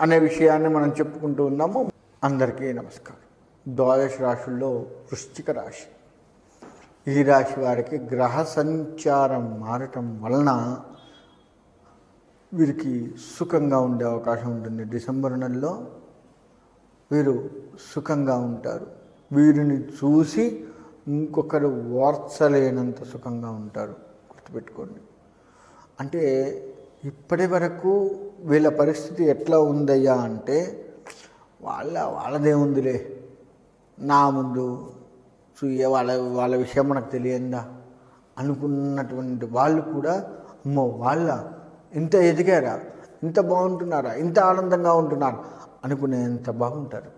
అనే విషయాన్ని మనం చెప్పుకుంటూ ఉన్నాము. అందరికీ నమస్కారం. ద్వాదశ రాశుల్లో వృశ్చిక రాశి. ఈ రాశి వారికి గ్రహ సంచారం మారటం వలన వీరికి సుఖంగా ఉండే అవకాశం ఉంటుంది. డిసెంబర్ నెలలో వీరు సుఖంగా ఉంటారు. వీరిని చూసి ఇంకొకరు ఓర్చలేనంత సుఖంగా ఉంటారు. గుర్తుపెట్టుకోండి. అంటే ఇప్పటి వరకు వీళ్ళ పరిస్థితి ఎట్లా ఉందయ్యా అంటే వాళ్ళ వాళ్ళదే ఉందిలే నా ముందు చూయ వాళ్ళ వాళ్ళ విషయం మనకు తెలియందా? అనుకున్నటువంటి వాళ్ళు కూడా అమ్మో వాళ్ళ ఇంత ఎదిగారా? ఇంత బాగుంటున్నారా? ఇంత ఆనందంగా ఉంటున్నారు? అనుకునేంత బాగుంటారు.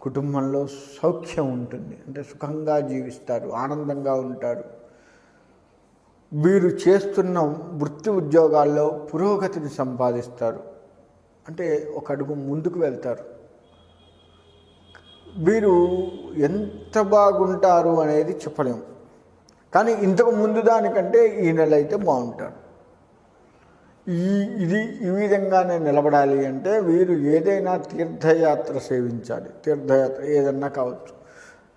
కుటుంబంలో సౌఖ్యం ఉంటుంది. అంటే సుఖంగా జీవిస్తారు ఆనందంగా ఉంటారు. వీరు చేస్తున్న వృత్తి ఉద్యోగాల్లో పురోగతిని సంపాదిస్తారు. అంటే ఒక అడుగు ముందుకు వెళ్తారు. వీరు ఎంత బాగుంటారు అనేది చెప్పలేము కానీ ఇంతకు ముందు దానికంటే ఈ నెల అయితే బాగుంటారు. ఈ ఇది ఈ విధంగానే నిలబడాలి అంటే వీరు ఏదైనా తీర్థయాత్ర సేవించాలి. తీర్థయాత్ర ఏదన్నా కావచ్చు.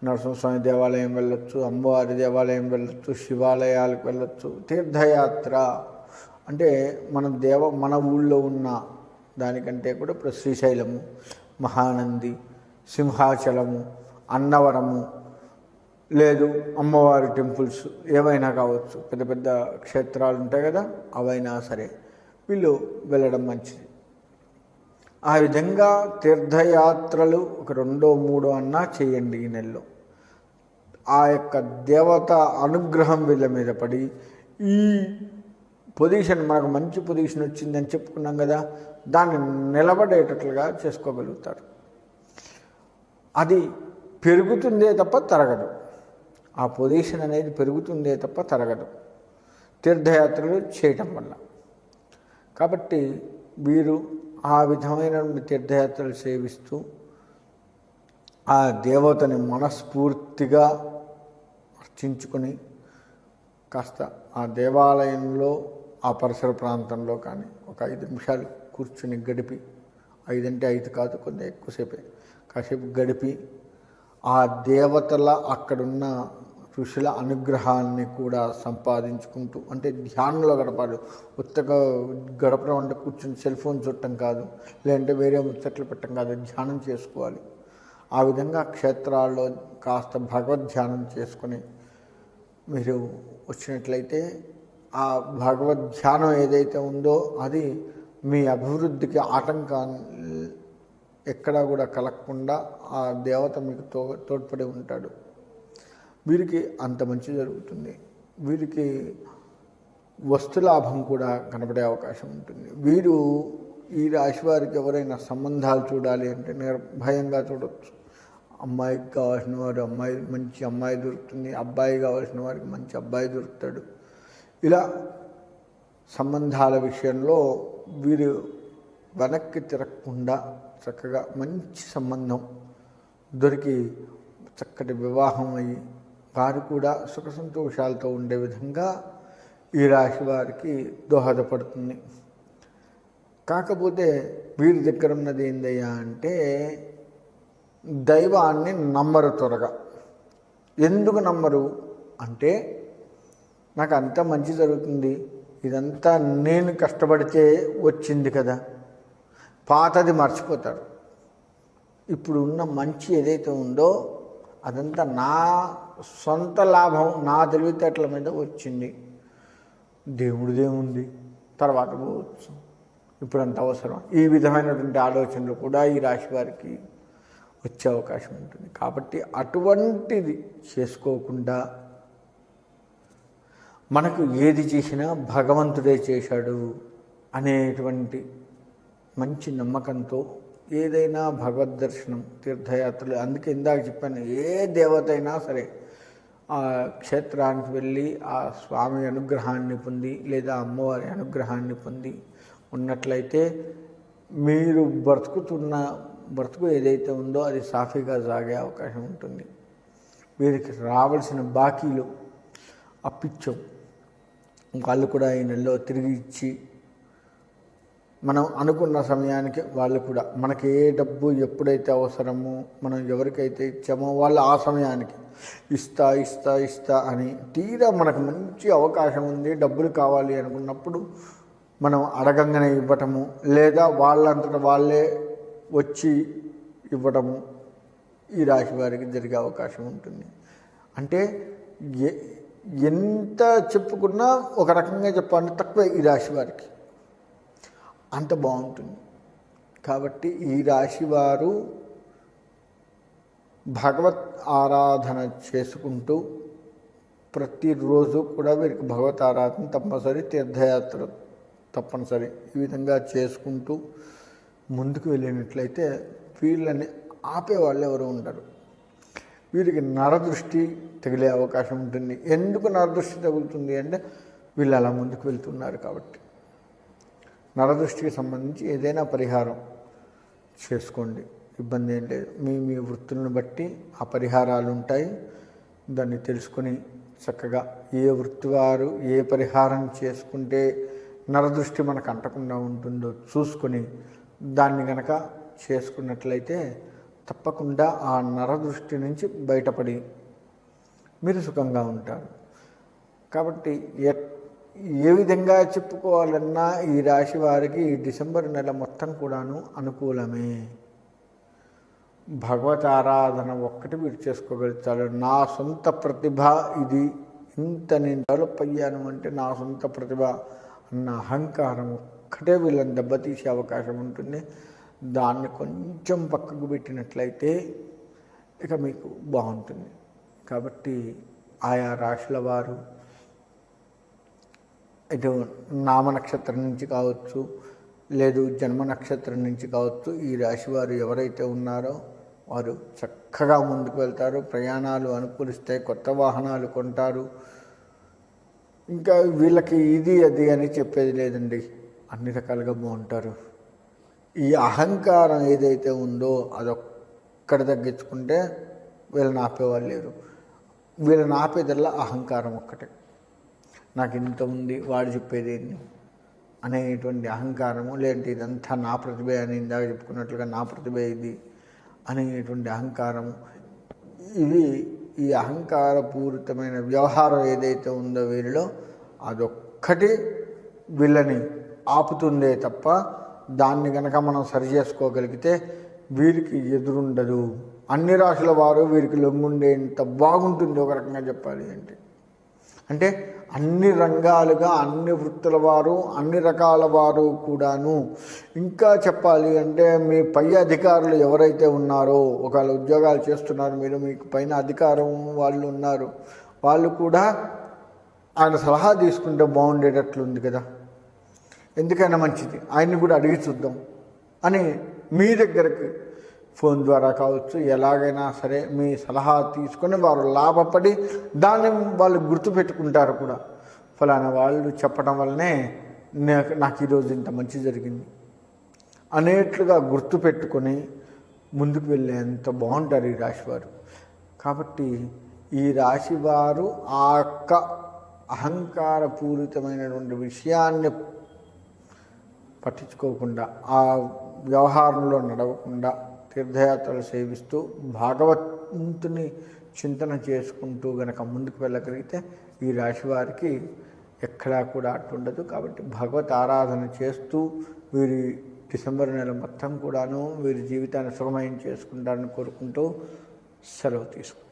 నరసింహస్వామి దేవాలయం వెళ్ళొచ్చు అమ్మవారి దేవాలయం వెళ్ళొచ్చు శివాలయాలకు వెళ్ళొచ్చు తీర్థయాత్ర. అంటే మన దేవ మన ఊళ్ళో ఉన్న దానికంటే కూడా ఇప్పుడు శ్రీశైలము మహానంది సింహాచలము అన్నవరము లేదు అమ్మవారి టెంపుల్స్ ఏవైనా కావచ్చు పెద్ద పెద్ద క్షేత్రాలు ఉంటాయి కదా అవైనా సరే వీళ్ళు వెళ్ళడం మంచిది. ఆ విధంగా తీర్థయాత్రలు ఒక రెండో మూడో అన్నా చేయండి ఈ నెలలో. ఆ యొక్క దేవత అనుగ్రహం వీళ్ళ మీద పడి ఈ పొజిషన్ మనకు మంచి పొజిషన్ వచ్చిందని చెప్పుకున్నాం కదా దాన్ని నిలబడేటట్లుగా చేసుకోగలుగుతారు. అది పెరుగుతుందే తప్ప తరగదు. ఆ పొజిషన్ అనేది పెరుగుతుందే తప్ప తరగదు. తీర్థయాత్రలు చేయటం వల్ల. కాబట్టి వీరు ఆ విధమైన తీర్థయాత్రలు సేవిస్తూ ఆ దేవతని మనస్ఫూర్తిగా అర్చించుకొని కాస్త ఆ దేవాలయంలో ఆ పరిసర ప్రాంతంలో కానీ ఒక ఐదు నిమిషాలు కూర్చుని గడిపి ఐదంటే ఐదు కాదు కొంచెం ఎక్కువసేపే కాసేపు గడిపి ఆ దేవతల అక్కడున్న ఋషుల అనుగ్రహాన్ని కూడా సంపాదించుకుంటూ అంటే ధ్యానంలో గడపాలి. ఉత్తగా గడపడం అంటే కూర్చుని సెల్ ఫోన్ చుట్టం కాదు లేదంటే వేరే ముచ్చట్లు పెట్టడం కాదు ధ్యానం చేసుకోవాలి. ఆ విధంగా క్షేత్రాల్లో కాస్త భగవద్ ధ్యానం చేసుకుని మీరు వచ్చినట్లయితే ఆ భగవద్ ధ్యానం ఏదైతే ఉందో అది మీ అభివృద్ధికి ఆటంకాన్ని ఎక్కడా కూడా కలగకుండా ఆ దేవత మీకు తో తోడ్పడి ఉంటాడు. వీరికి అంత మంచి జరుగుతుంది. వీరికి వస్తులాభం కూడా కనబడే అవకాశం ఉంటుంది. వీరు ఈ రాశి వారికి ఎవరైనా సంబంధాలు చూడాలి అంటే నిర్భయంగా చూడవచ్చు అమ్మాయికి కావాల్సిన వారు అమ్మాయి మంచి అమ్మాయి దొరుకుతుంది. అబ్బాయి కావాల్సిన వారికి మంచి అబ్బాయి దొరుకుతాడు. ఇలా సంబంధాల విషయంలో వీరు వెనక్కి తిరగకుండా చక్కగా మంచి సంబంధం దొరికి చక్కటి వివాహం అయ్యి వారు కూడా సుఖ సంతోషాలతో ఉండే విధంగా ఈ రాశి వారికి దోహదపడుతుంది. కాకపోతే వీరి దగ్గర ఉన్నది ఏందయ్యా అంటే దైవాన్ని నమ్మరు త్వరగా. ఎందుకు నమ్మరు? అంటే నాకు అంత మంచి జరుగుతుంది. ఇదంతా నేను కష్టపడితే వచ్చింది కదా. పాతది మర్చిపోతారు. ఇప్పుడు ఉన్న మంచి ఏదైతే ఉందో అదంతా నా సొంత లాభం నా తెలివితేటల మీద వచ్చింది. దేవుడిదేముంది తర్వాత పోవచ్చు. ఇప్పుడు అంత అవసరం. ఈ విధమైనటువంటి ఆలోచనలు కూడా ఈ రాశి వారికి వచ్చే అవకాశం ఉంటుంది. కాబట్టి అటువంటిది చేసుకోకుండా మనకు ఏది చేసినా భగవంతుడే చేశాడు అనేటువంటి మంచి నమ్మకంతో ఏదైనా భగవద్ దర్శనం తీర్థయాత్రలు అందుకే ఇందాక చెప్పాను ఏ దేవత అయినా సరే ఆ క్షేత్రానికి వెళ్ళి ఆ స్వామి అనుగ్రహాన్ని పొంది లేదా అమ్మవారి అనుగ్రహాన్ని పొంది ఉన్నట్లయితే మీరు బ్రతుకుతున్న బ్రతుకు ఏదైతే ఉందో అది సాఫీగా సాగే అవకాశం ఉంటుంది. వీరికి రావాల్సిన బాకీలు అప్పిచ్చం. వాళ్ళు కూడా ఈ నెలలో తిరిగి ఇచ్చి మనం అనుకున్న సమయానికి వాళ్ళు కూడా మనకి ఏ డబ్బు ఎప్పుడైతే అవసరమో మనం ఎవరికైతే ఇచ్చామో వాళ్ళు ఆ సమయానికి ఇస్తా ఇస్తా ఇస్తా అని తీరా మనకు మంచి అవకాశం ఉంది డబ్బులు కావాలి అనుకున్నప్పుడు మనం అడగంగానే ఇవ్వటము లేదా వాళ్ళంతట వాళ్ళే వచ్చి ఇవ్వటము ఈ రాశి వారికి జరిగే అవకాశం ఉంటుంది. అంటే ఎంత చెప్పుకున్నా ఒక రకంగా చెప్పాలంటే తక్కువే ఈ రాశి వారికి. అంత బాగుంటుంది. కాబట్టి ఈ రాశి వారు భగవత్ ఆరాధన చేసుకుంటూ ప్రతిరోజు కూడా వీరికి భగవత్ ఆరాధన తప్పనిసరి తీర్థయాత్ర తప్పనిసరి ఈ విధంగా చేసుకుంటూ ముందుకు వెళ్ళినట్లయితే వీళ్ళని ఆపే వాళ్ళు ఎవరు ఉండరు. వీరికి నరదృష్టి తగిలే అవకాశం ఉంటుంది. ఎందుకు నరదృష్టి తగులుతుంది అంటే వీళ్ళు అలా ముందుకు వెళ్తున్నారు కాబట్టి. నరదృష్టికి సంబంధించి ఏదైనా పరిహారం చేసుకోండి. ఇబ్బంది ఏం లేదు. మీ మీ వృత్తులను బట్టి ఆ పరిహారాలు ఉంటాయి. దాన్ని తెలుసుకుని చక్కగా ఏ వృత్తి వారు ఏ పరిహారం చేసుకుంటే నరదృష్టి మనకు అంటకుండా ఉంటుందో చూసుకొని దాన్ని గనక చేసుకున్నట్లయితే తప్పకుండా ఆ నరదృష్టి నుంచి బయటపడి మీరు సుఖంగా ఉంటారు. కాబట్టి ఎ- ఏ విధంగా చెప్పుకోవాలన్నా ఈ రాశి వారికి ఈ డిసెంబర్ నెల మొత్తం కూడాను అనుకూలమే. భగవత్ ఆరాధన ఒక్కటి మీరు చేసుకోగలుగుతారు. నా సొంత ప్రతిభ ఇది. ఇంత నేను డెవలప్ అయ్యాను అంటే నా సొంత ప్రతిభ అన్న అహంకారం ఒక్కటే వీళ్ళని దెబ్బతీసే అవకాశం ఉంటుంది. దాన్ని కొంచెం పక్కకు పెట్టినట్లయితే ఇక మీకు బాగుంటుంది. కాబట్టి ఆయా రాశుల వారు ఇటు నామ నక్షత్రం నుంచి కావచ్చు లేదు జన్మ నక్షత్రం నుంచి కావచ్చు ఈ రాశి వారు ఎవరైతే ఉన్నారో వారు చక్కగా ముందుకు వెళ్తారు. ప్రయాణాలు అనుకూలిస్తే కొత్త వాహనాలు కొంటారు. ఇంకా వీళ్ళకి ఇది అది అని చెప్పేది లేదండి. అన్ని రకాలుగా బాగుంటారు. ఈ అహంకారం ఏదైతే ఉందో అదొక్కడి తగ్గించుకుంటే వీళ్ళని ఆపేవాళ్ళు లేరు. వీళ్ళని ఆపేదల్లా అహంకారం ఒక్కటే. నాకు ఇంత ఉంది వాడు చెప్పేది ఏంది? అనేటువంటి అహంకారము లేదంటే ఇదంతా నా ప్రతిభ అని ఇందాక చెప్పుకున్నట్లుగా నా ప్రతిభ ఇది అనేటువంటి అహంకారము. ఇవి ఈ అహంకారపూరితమైన వ్యవహారం ఏదైతే ఉందో వీరిలో అదొక్కటి వీళ్ళని ఆపుతుందే తప్ప దాన్ని గనక మనం సరి చేసుకోగలిగితే వీరికి ఎదురుండదు. అన్ని రాశుల వారు వీరికి లొంగుండేంత బాగుంటుంది ఒక రకంగా చెప్పాలి అంటే. అంటే అన్ని రంగాలుగా అన్ని వృత్తుల వారు అన్ని రకాల వారు కూడాను. ఇంకా చెప్పాలి అంటే మీ పై అధికారులు ఎవరైతే ఉన్నారో ఒకవేళ ఉద్యోగాలు చేస్తున్నారు మీరు మీకు పైన అధికారం వాళ్ళు ఉన్నారు వాళ్ళు కూడా ఆయన సలహా తీసుకుంటే బాగుండేటట్లుంది కదా. ఎందుకైనా మంచిది. ఆయన్ని కూడా అడిగి చూద్దాం అని మీ దగ్గరకు ఫోన్ ద్వారా కావచ్చు ఎలాగైనా సరే మీ సలహా తీసుకొని వారు లాభపడి దాన్ని వాళ్ళు గుర్తుపెట్టుకుంటారు కూడా. ఫలానా వాళ్ళు చెప్పడం వల్లనే నాకు నాకు ఈరోజు ఇంత మంచి జరిగింది. అనేట్లుగా గుర్తుపెట్టుకొని ముందుకు వెళ్ళేంత బాగుంటారు ఈ రాశివారు. కాబట్టి ఈ రాశివారు ఆ యొక్క అహంకారపూరితమైనటువంటి విషయాన్ని పట్టించుకోకుండా ఆ వ్యవహారంలో నడవకుండా తీర్థయాత్రలు సేవిస్తూ భాగవంతుని చింతన చేసుకుంటూ గనక ముందుకు వెళ్ళగలిగితే ఈ రాశి వారికి ఎక్కడా కూడా అట్టుండదు కాబట్టి భగవత్ ఆరాధన చేస్తూ వీరి డిసెంబర్ నెల మొత్తం కూడాను వీరి జీవితాన్ని సుఖమయం చేసుకుంటారని కోరుకుంటూ సెలవు తీసుకుంటాం